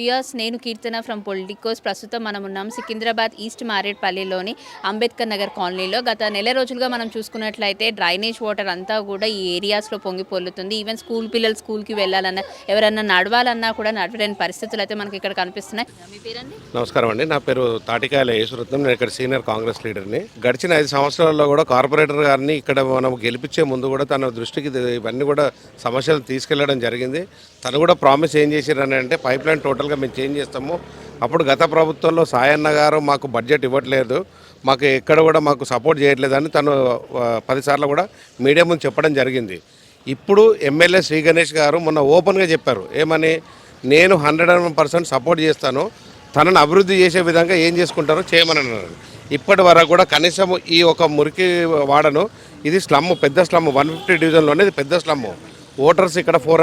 Weirs నేను కీర్తన from Politicos ప్రస్తుతం మనం ఉన్నాం సికింద్రాబాద్ ఈస్ట్ మారేడ్పల్లిలోని అంబేద్కర్ నగర్ కాలనీలో. గత నెల రోజులుగా మనం చూసుకున్నట్లయితే డ్రైనేజ్ వాటర్ అంతా కూడా ఈ ఏరియాస్లో పొంగి పొల్లుతుంది ఈవెన్ స్కూల్ పిల్లలు స్కూల్కి వెళ్ళాలన్నా ఎవరన్నా నడవాలన్నా కూడా నడవలేని పరిస్థితులు అయితే మనకి ఇక్కడ కనిపిస్తున్నాయి. నమస్కారం అండి. నా పేరు తాటికాయల యేసురత్నం. నేను ఇక్కడ సీనియర్ కాంగ్రెస్ లీడర్ని గడిచిన ఐదు సంవత్సరాల్లో కూడా కార్పొరేటర్ గారిని ఇక్కడ మనం గెలిపించే ముందు కూడా తన దృష్టికి ఇవన్నీ కూడా సమస్యలు తీసుకెళ్ళడం జరిగింది. తను కూడా ప్రామిస్ ఏం చేశారని అంటే పైప్ లైన్ టోటల్గా మేము చేంజ్ చేస్తాము. అప్పుడు గత ప్రభుత్వంలో సాయన్న గారు మాకు బడ్జెట్ ఇవ్వట్లేదు. మాకు ఎక్కడ కూడా మాకు సపోర్ట్ చేయట్లేదని తను పదిసార్లు కూడా మీడియా ముందు చెప్పడం జరిగింది. ఇప్పుడు ఎమ్మెల్యే శ్రీ గణేష్ గారు మొన్న ఓపెన్గా చెప్పారు. ఏమని? నేను హండ్రెడ్ అండ్ పర్సెంట్ సపోర్ట్ చేస్తాను. తనను అభివృద్ధి చేసే విధంగా ఏం చేసుకుంటారో చేయమని అన్నారు. ఇప్పటి వరకు కూడా కనీసం ఈ ఒక మురికి వాడను. ఇది స్లమ్ పెద్ద స్లమ్ వన్ ఫిఫ్టీ డివిజన్లోనే ఇది పెద్ద స్లమ్. ఓటర్స్ ఇక్కడ four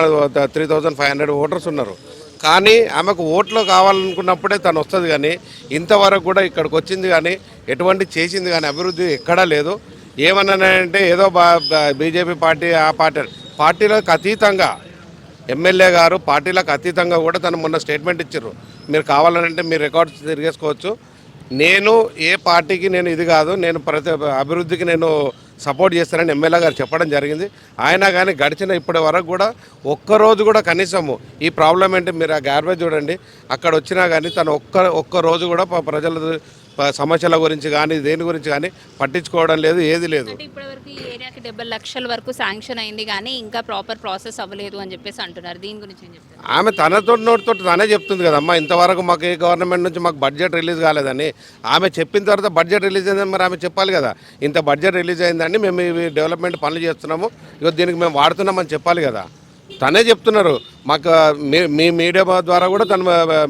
three thousand five hundred voters ఉన్నారు. కానీ ఆమెకు ఓట్లు కావాలనుకున్నప్పుడే తను వస్తుంది కానీ ఇంతవరకు కూడా ఇక్కడికి వచ్చింది కానీ ఎటువంటి చేసింది కానీ అభివృద్ధి ఎక్కడా లేదు. ఏమన్నానంటే ఏదో బీజేపీ పార్టీ ఆ పార్టీ పార్టీలకు అతీతంగా ఎమ్మెల్యే గారు పార్టీలకు అతీతంగా కూడా తను మొన్న స్టేట్మెంట్ ఇచ్చారు. మీరు కావాలనంటే మీరు రికార్డ్స్ తిరిగేసుకోవచ్చు. నేను ఏ పార్టీకి నేను ఇది కాదు నేను ప్రతి అభివృద్ధికి నేను సపోర్ట్ చేస్తారని ఎమ్మెల్యే గారు చెప్పడం జరిగింది. ఆయన కానీ గడిచిన ఇప్పటి వరకు కూడా ఒక్కరోజు కూడా కనీసము ఈ ప్రాబ్లం ఏంటి మీరు ఆ గార్బేజ్ చూడండి. అక్కడ వచ్చినా కానీ తను ఒక్క ఒక్క రోజు కూడా ప్రజల సమస్యల గురించి కానీ దేని గురించి కానీ పట్టించుకోవడం లేదు ఏది లేదు. ఇప్పటివరకు ఈ ఏరియాకి డెబ్బై లక్షల వరకు శాంక్షన్ అయింది కానీ ఇంకా ప్రాపర్ ప్రాసెస్ అవ్వలేదు అని చెప్పేసి అంటున్నారు. దీని గురించి ఆమె తనతో నోటితో తనే చెప్తుంది కదమ్మా ఇంతవరకు మాకు ఏ గవర్నమెంట్ నుంచి మాకు బడ్జెట్ రిలీజ్ కాలేదని. ఆమె చెప్పిన తర్వాత బడ్జెట్ రిలీజ్ అయిందని మరి ఆమె చెప్పాలి కదా. ఇంత బడ్జెట్ రిలీజ్ అయిందండి మేము ఇవి డెవలప్మెంట్ పనులు చేస్తున్నాము ఇక దీనికి మేము వాడుతున్నామని చెప్పాలి కదా. తనే చెప్తున్నారు. మాకు మీ మీ మీడియా ద్వారా కూడా తను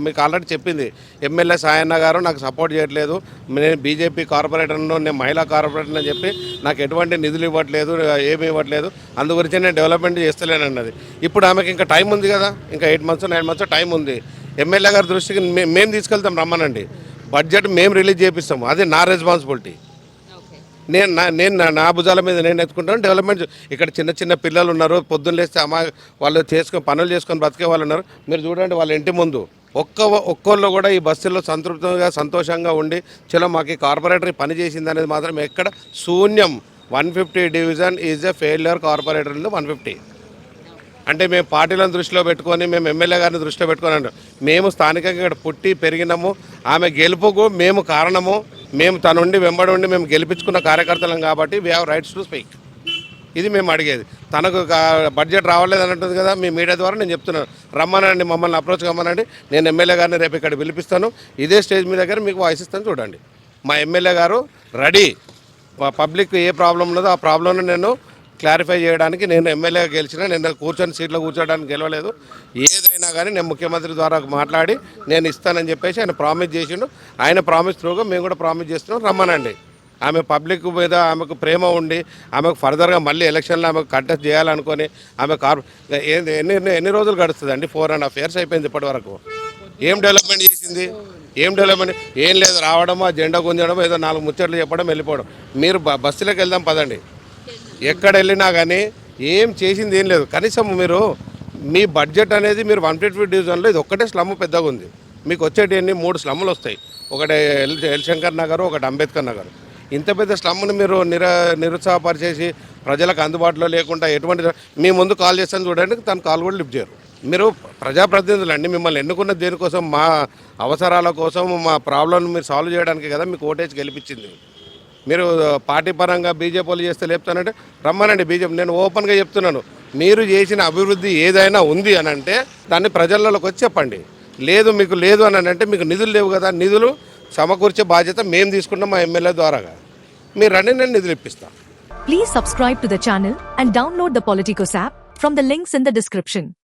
మీకు ఆల్రెడీ చెప్పింది. ఎమ్మెల్యే సాయన్న గారు నాకు సపోర్ట్ చేయట్లేదు. నేను బీజేపీ కార్పొరేటర్ను నేను మహిళా కార్పొరేటర్ అని చెప్పి నాకు ఎటువంటి నిధులు ఇవ్వట్లేదు ఏమి ఇవ్వట్లేదు. అందు గురించి నేను డెవలప్మెంట్ చేస్తలేనన్నది. ఇప్పుడు ఆమెకి ఇంకా టైం ఉంది కదా. ఇంకా eight months nine months time ఉంది. ఎమ్మెల్యే గారి దృష్టికి మేము తీసుకెళ్తాం రమ్మనండి. బడ్జెట్ మేము రిలీజ్ చేపిస్తాము. అది నా రెస్పాన్సిబిలిటీ. నేను నా నేను నా- భుజాల మీద నేను ఎత్తుకుంటాను. డెవలప్మెంట్ ఇక్కడ చిన్న చిన్న పిల్లలు ఉన్నారు. పొద్దున్న లేస్తే అమ్మా వాళ్ళు చేసుకొని పనులు చేసుకొని బతికే వాళ్ళు ఉన్నారు. మీరు చూడండి వాళ్ళ ఇంటి ముందు. ఒక్క ఒక్కళ్ళు కూడా ఈ బస్సులో సంతృప్తంగా సంతోషంగా ఉండి చలో మాకు ఈ కార్పొరేటర్ పనిచేసింది పని చేసింది అనేది మాత్రం ఎక్కడ శూన్యం. One fifty division is a failure corporator one fifty. అంటే మేము పార్టీలను దృష్టిలో పెట్టుకొని మేము ఎమ్మెల్యే గారిని దృష్టిలో పెట్టుకొని మేము స్థానికంగా ఇక్కడ పుట్టి పెరిగినాము. ఆమె గెలుపుకు మేము కారణము. మేము తనుండి వెంబడి ఉండి మేము గెలిపించుకున్న కార్యకర్తలం కాబట్టి we have rights to speak ఇది మేము అడిగేది. తనకు బడ్జెట్ రావలేదు అంటుంది కదా మీ మీడియా ద్వారా నేను చెప్తున్నాను రమ్మనండి మమ్మల్ని అప్రోచ్ కమ్మనండి నేను ఎమ్మెల్యే గారిని రేపు ఇక్కడ పిలిపిస్తాను. ఇదే స్టేజ్ మీ దగ్గర మీకు వాయిస్ ఇస్తాను చూడండి. మా ఎమ్మెల్యే గారు రెడీ. పబ్లిక్ ఏ ప్రాబ్లం ఉన్నదో ఆ ప్రాబ్లంను నేను క్లారిఫై చేయడానికి నేను ఎమ్మెల్యే గెలిచిన నేను కూర్చొని సీట్లో కూర్చోడానికి గెలవలేదు. ఏదైనా కానీ నేను ముఖ్యమంత్రి ద్వారా మాట్లాడి నేను ఇస్తానని చెప్పేసి ఆయన ప్రామిస్ చేసిండు. ఆయన ప్రామిస్ త్రూగా మేము కూడా ప్రామిస్ చేస్తున్నాం. రమ్మనండి. ఆమె పబ్లిక్ మీద ఆమెకు ప్రేమ ఉండి ఆమెకు ఫర్దర్గా మళ్ళీ ఎలక్షన్లో ఆమెకు కంటెస్ట్ చేయాలనుకొని ఆమె కార్ ఎన్ని ఎన్ని- రోజులు గడుస్తుంది అండి ఫోర్ అండ్ హాఫ్ ఇయర్స్ అయిపోయింది ఇప్పటి వరకు. ఏం డెవలప్మెంట్ చేసింది? ఏం డెవలప్మెంట్? ఏం లేదు రావడమో జెండా గుంజడమో ఏదో నాలుగు ముచ్చట్లు చెప్పడం వెళ్ళిపోవడం. మీరు బ- బస్సులోకి వెళ్దాం పదండి. ఎక్కడ వెళ్ళినా కానీ ఏం చేసింది ఏం లేదు. కనీసం మీరు మీ బడ్జెట్ అనేది మీరు వన్ ఫిఫ్టీ డివిజన్లో ఇది ఒక్కటే స్లమ్ పెద్దగా ఉంది. మీకు వచ్చేటివన్నీ మూడు స్లమ్లు వస్తాయి. ఒకటి ఎల్ ఎల్శంకర్ నగర్ ఒకటి అంబేద్కర్ నగర్. ఇంత పెద్ద స్లమ్ను మీరు నిర నిరుత్సాహపరిచేసి ప్రజలకు అందుబాటులో లేకుండా ఎటువంటి మీ ముందు కాల్ చేస్తాను చూడండి తను కాల్ కూడా లిఫ్ట్ చేయరు. మీరు ప్రజాప్రతినిధులు అండి మిమ్మల్ని ఎన్నుకున్న దేనికోసం? మా అవసరాల కోసం మా ప్రాబ్లం మీరు సాల్వ్ చేయడానికి కదా మీకు ఓటేజ్ గెలిపించింది. మీరు పార్టీ పరంగా బీజేపీ వాళ్ళు చేస్తే లేపుతానంటే రమ్మనండి బీజేపీ. నేను ఓపెన్గా చెప్తున్నాను. మీరు చేసిన అభివృద్ధి ఏదైనా ఉంది అని అంటే దాన్ని ప్రజలలోకి వచ్చి చెప్పండి లేదు మీకు లేదు అని అంటే మీకు నిధులు లేవు కదా. నిధులు సమకూర్చే బాధ్యత మేము తీసుకున్నాం మా ఎమ్మెల్యే ద్వారాగా. మీరు రండి నేను నిధులు ఇప్పిస్తాను please subscribe to the channel and download the Politicos app from the links in the description